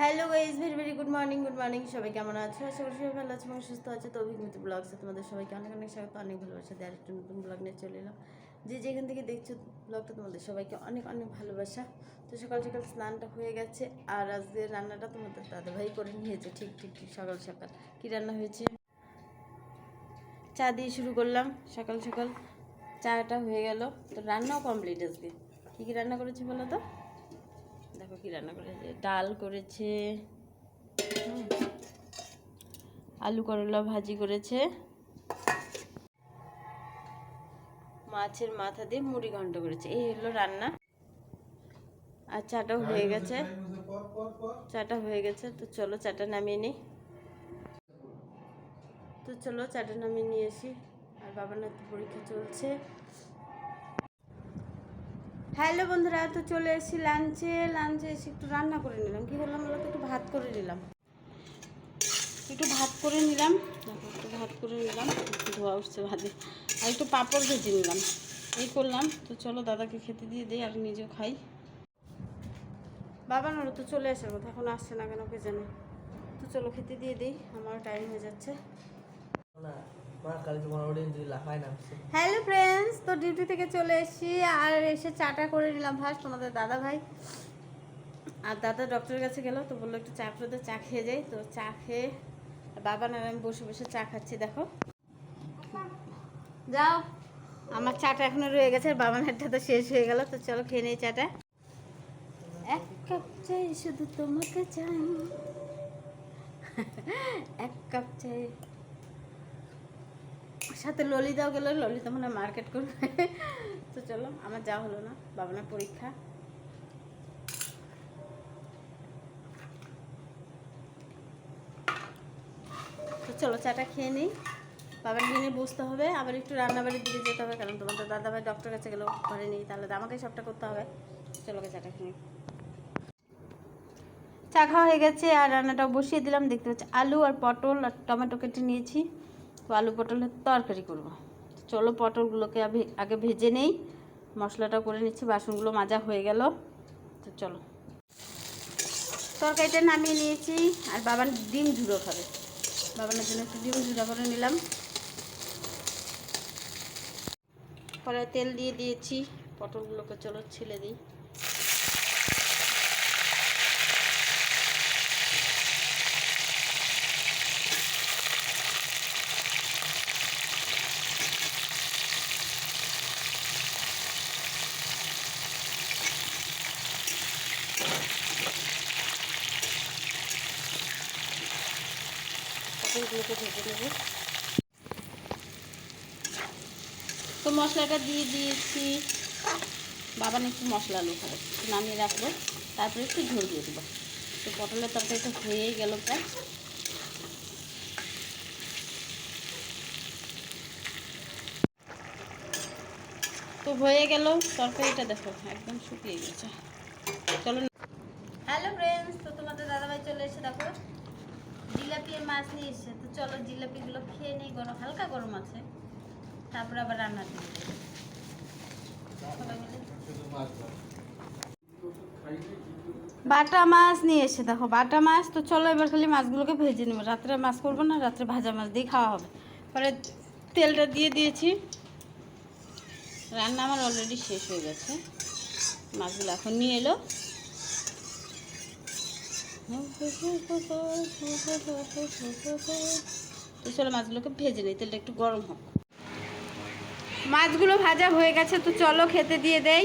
Hello guys very very good morning good morning সবাই কেমন আছো? আশা করি সবাই ভালো আছে এবং সুস্থ আছে। তো অভিজ্ঞতা ব্লগসে তোমাদের সবাইকে অনেক অনেক স্বাগত, অনেক ভালোবাসা। দিয়ে আরেকটা নতুন ব্লগ নিয়ে চলে এলাম। যে যেখান থেকে দেখছ ব্লগটা তোমাদের সবাইকে অনেক অনেক ভালোবাসা। তো সকাল সকাল স্নানটা হয়ে গেছে আর আজকে রান্নাটা তোমাদের দাদাভাই করে নিয়েছে। ঠিক ঠিক ঠিক সকাল সকাল। কী রান্না হয়েছে? চা দিয়ে শুরু করলাম সকাল সকাল। চাটা হয়ে গেল। তো রান্নাও কমপ্লিট আজকে। কী কী রান্না করেছি বলো তো? দেখো কি রান্না করেছে। ডাল করেছে আলু করলা ভাজি করেছে। মাছের মাথা দিয়ে মুড়ি ঘন্ট করেছে। এই হলো রান্না। আর চাটাও হয়ে গেছে। চাটা হয়ে গেছে। তো চলো চাটা নামিয়ে নিই। তো চলো চাটা নামিয়ে নিয়ে আসি। আর বাবার নাতি পরীক্ষা চলছে। হ্যালো বন্ধুরা, তো চলে এসেছি লাঞ্চে লাঞ্চে এসে একটু রান্না করে নিলাম। কী করলাম বলো তো, একটু ভাত করে নিলাম। একটু ভাত করে নিলাম। একটু ভাত করে নিলাম। ধোয়া উঠছে ভাতে। আর একটু পাঁপড় ভেজে নিলাম। এই করলাম। তো চলো দাদাকে খেতে দিয়ে দিই, আর নিজেও খাই। বাবা নাড়ো তো চলে আসার কথা এখন আসছে না কেন কে জানে। তো চলো খেতে দিয়ে দিই। আমারও টাইম হয়ে যাচ্ছে। হ্যালো ফ্রেন্ডস তো ডিউটি থেকে চলে এসেছি আর এসে চাটা করে নিলাম ফার্স্ট তোমাদের দাদা ভাই। আর দাদা ডক্টরের কাছে গেল, তো বলল একটু চা করে চা খেয়ে যাই। তো চা খেয়ে বাবা আর আমি বসে বসে চা খাচ্ছি, দেখো। যাও, আমার চাটা এখনও রয়ে গেছে বাবা নাটটা তো শেষ হয়ে গেল, তো চলো খেয়ে নেই চাটা। এক কাপ চাই শুধু তোমাকে চাই। এক কাপ চাই। সাথে ললিতাও গেল, ললিতা মনে মার্কেট করবে। তো চলো, আমার যা হলো না, বাবানার পরীক্ষা। তো চলো, চাটা খেয়ে নিই। বাবার নিয়ে বসতে হবে, আবার একটু রান্নাবাড়ির দিকে যেতে হবে, কারণ তোমার তোমাদের দাদাভাই ডক্টর কাছে গেলেও ঘরে নেই, তাহলে তো আমাকে সবটা করতে হবে। চলো চাটা খেয়ে। চা খাওয়া হয়ে গেছে, আর রান্নাটাও বসিয়ে দিলাম, দেখতে পাচ্ছি, আলু আর পটল আর টমেটো কেটে নিয়েছি। তো আলু পটলের তরকারি করব। চলো পটলগুলোকে আগে- ভেজে নেই। মশলাটা করে নিচ্ছি, বাসনগুলো মাজা হয়ে গেল। তো চলো। তরকারিটা নামিয়ে নিয়েছি, আর বাবার ডিম ঝুড়ো খাবে। বাবানের জন্য একটু ডিম ঝুড়ো করে নিলাম। পরে তেল দিয়ে দিয়েছি। পটলগুলোকে চলো ছিলে দিই। পটলগুলোকে ভেজে নেব। তো মশলাটা দিয়ে দিয়েছি। বাবা একটু মশলা আলু খাবে নামিয়ে রাখব, তারপরে একটু ঝোল দিয়ে দেবো। তো পটলের তরকারিটা হয়েই গেল প্রায়। তো হয়ে গেল তরকারিটা, দেখো একদম শুকিয়ে গেছে। চলো হ্যালো ফ্রেন্ডস, তো তোমাদের দাদাভাই চলে এসে দেখো। জিলাপি মাছ নিয়ে এসছে তো চলো জিলাপিগুলো খেয়ে নেই, গরম, হালকা গরম আছে। তারপরে আবার রান্না মিলে। বাটা মাছ নিয়ে এসে দেখো, বাটা মাছ, তো চলো এবার খালি মাছগুলোকে ভেজে নেব। রাত্রে মাছ করব না, রাত্রে ভাজা মাছ দিয়ে খাওয়া হবে। পরে তেলটা দিয়ে দিয়েছি। রান্না আমার অলরেডি শেষ হয়ে গেছে। মাছগুলো এখন নিয়ে এলো। তো চলো মাছগুলোকে ভেজে নিই, তেলটা একটু গরম হোক। মাছগুলো ভাজা হয়ে গেছে, তো চলো খেতে দিয়ে দেই।